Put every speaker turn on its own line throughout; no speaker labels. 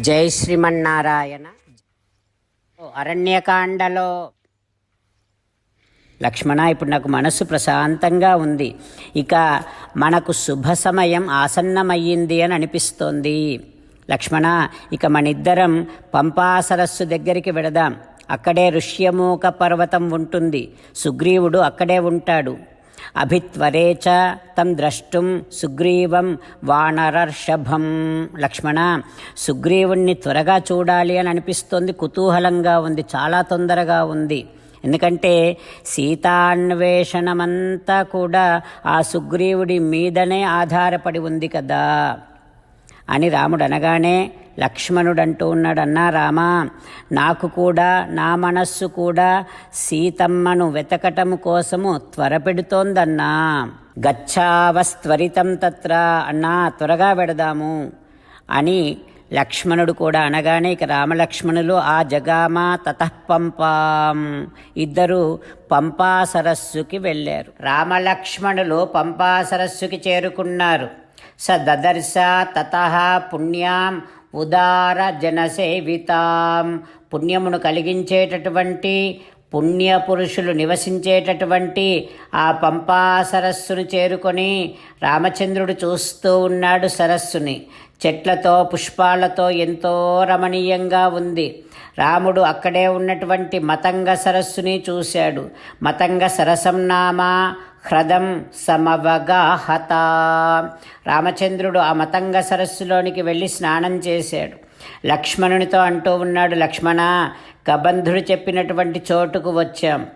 జై శ్రీమన్నారాయణ. అరణ్యకాండలో లక్ష్మణ ఇప్పుడు నాకు మనస్సు ప్రశాంతంగా ఉంది. ఇక మనకు శుభ సమయం ఆసన్నమయ్యింది అని అనిపిస్తోంది. లక్ష్మణ ఇక మనిద్దరం పంపా సరస్సు దగ్గరికి వెడదాం. అక్కడే ఋష్యమూక పర్వతం ఉంటుంది. సుగ్రీవుడు అక్కడే ఉంటాడు. అభిత్వరే చ తం ద్రష్టుం సుగ్రీవం వానరర్షభం. లక్ష్మణ సుగ్రీవుణ్ణి త్వరగా చూడాలి అని అనిపిస్తోంది. కుతూహలంగా ఉంది చాలా తొందరగా ఉంది. ఎందుకంటే సీతాన్వేషణమంతా కూడా ఆ సుగ్రీవుడి మీదనే ఆధారపడి ఉంది కదా అని రాముడు అనగానే లక్ష్మణుడు అంటూ ఉన్నాడు అన్నా రామా నాకు కూడా నా మనస్సు కూడా సీతమ్మను వెతకటం కోసము త్వరపెడుతోందన్నా. గచ్చావస్త్వరితం తత్ర అన్నా త్వరగా పెడదాము అని లక్ష్మణుడు కూడా అనగానే ఇక రామలక్ష్మణులు ఆ జగామా తతఃపంపాం. ఇద్దరు పంపా సరస్సుకి వెళ్ళారు. రామలక్ష్మణులు పంపా సరస్సుకి చేరుకున్నారు. స దదర్శ తత పుణ్యాం ఉదార జనసేవితాం పుణ్యమును కలిగించేటటువంటి పుణ్యపురుషులు నివసించేటటువంటి ఆ పంపా సరస్సును చేరుకొని రామచంద్రుడు చూస్తూ ఉన్నాడు సరస్సుని. చెట్లతో పుష్పాలతో ఎంతో రమణీయంగా ఉంది. రాముడు అక్కడే ఉన్నటువంటి మతంగ సరస్సుని చూశాడు. మతంగ సరసం నామా హ్రదం సమవగాహత. రామచంద్రుడు ఆ మతంగ సరస్సులోనికి వెళ్ళి స్నానం చేశాడు. లక్ష్మణునితో అంటూ ఉన్నాడు లక్ష్మణ కబంధుడు చెప్పినటువంటి చోటుకు వచ్చాం.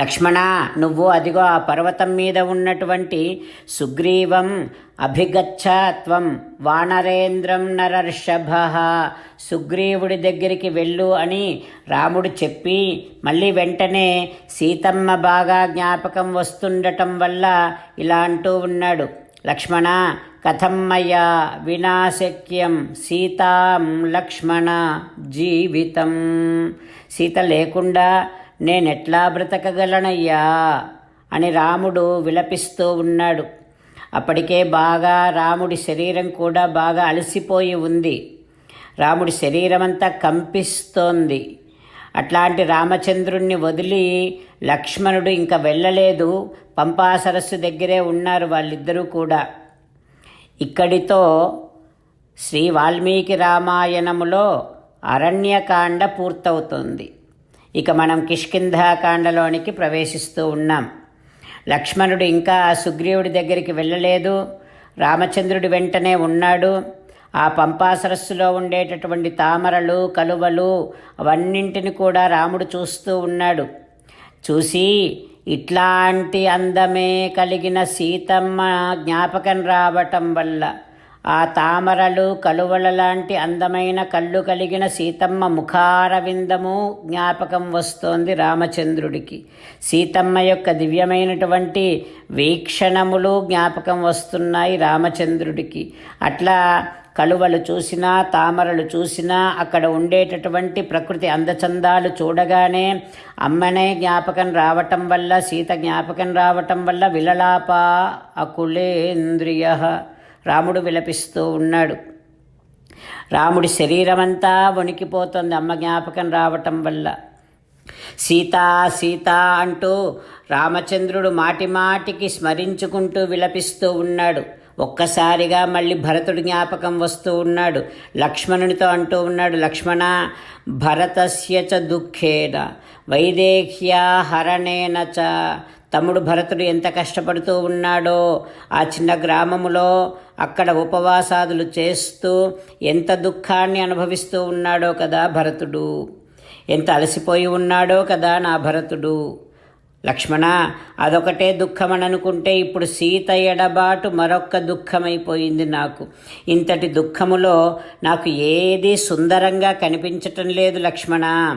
లక్ష్మణ నువ్వు అదిగో ఆ పర్వతం మీద ఉన్నటువంటి సుగ్రీవం అభిగచ్చాత్వం వానరేంద్రం నరర్షభ. సుగ్రీవుడి దగ్గరికి వెళ్ళు అని రాముడు చెప్పి మళ్ళీ వెంటనే సీతమ్మ బాగా జ్ఞాపకం వస్తుండటం వల్ల ఇలా అంటూ ఉన్నాడు. లక్ష్మణ కథం మయా వినాశక్యం సీతాం లక్ష్మణ జీవితం. సీత లేకుండా నేనెట్లా బ్రతకగలనయ్యా అని రాముడు విలపిస్తూ ఉన్నాడు. అప్పటికే బాగా రాముడి శరీరం కూడా బాగా అలసిపోయి ఉంది. రాముడి శరీరమంతా కంపిస్తోంది. అట్లాంటి రామచంద్రుణ్ణి వదిలి లక్ష్మణుడు ఇంకా వెళ్ళలేదు. పంపా సరస్సు దగ్గరే ఉన్నారు వాళ్ళిద్దరూ కూడా. ఇక్కడితో శ్రీ వాల్మీకి రామాయణములో అరణ్యకాండ పూర్తవుతుంది. ఇక మనం కిష్కింధాకాండలోనికి ప్రవేశిస్తూ ఉన్నాం. లక్ష్మణుడు ఇంకా సుగ్రీవుడి దగ్గరికి వెళ్ళలేదు. రామచంద్రుడి వెంటనే ఉన్నాడు. ఆ పంపా సరస్సులో ఉండేటటువంటి తామరలు కలువలు అవన్నింటిని కూడా రాముడు చూస్తూ ఉన్నాడు. చూసి ఇట్లాంటి అందమే కలిగిన సీతమ్మ జ్ఞాపకం రావటం వల్ల ఆ తామరలు కలువల లాంటి అందమైన కళ్ళు కలిగిన సీతమ్మ ముఖారవిందము జ్ఞాపకం వస్తోంది రామచంద్రుడికి. సీతమ్మ యొక్క దివ్యమైనటువంటి వీక్షణములు జ్ఞాపకం వస్తున్నాయి రామచంద్రుడికి. అట్లా కలువలు చూసినా తామరలు చూసినా అక్కడ ఉండేటటువంటి ప్రకృతి అందచందాలు చూడగానే అమ్మనే జ్ఞాపకం రావటం వల్ల సీత జ్ఞాపకం రావటం వల్ల విలలాప అకులేంద్రియ రాముడు విలపిస్తూ ఉన్నాడు. రాముడి శరీరమంతా వణికిపోతుంది అమ్మ జ్ఞాపకం రావటం వల్ల. సీతా సీత అంటూ రామచంద్రుడు మాటి మాటికి స్మరించుకుంటూ విలపిస్తూ ఉన్నాడు. ఒక్కసారిగా మళ్ళీ భరతుడి జ్ఞాపకం వస్తూ ఉన్నాడు. లక్ష్మణునితో అంటూ ఉన్నాడు లక్ష్మణ భరతస్య చ దుఃఖేన వైదేహ్యా హరణేన చ తమ్ముడు భరతుడు ఎంత కష్టపడుతూ ఉన్నాడో ఆ చిన్న గ్రామములో అక్కడ ఉపవాసాదులు చేస్తూ ఎంత దుఃఖాన్ని అనుభవిస్తూ ఉన్నాడో కదా భరతుడు. ఎంత అలసిపోయి ఉన్నాడో కదా నా భరతుడు. లక్ష్మణ అదొకటే దుఃఖమని అనుకుంటే ఇప్పుడు సీత ఎడబాటు మరొక్క దుఃఖమైపోయింది నాకు. ఇంతటి దుఃఖములో నాకు ఏది సుందరంగా కనిపించటం లేదు లక్ష్మణ.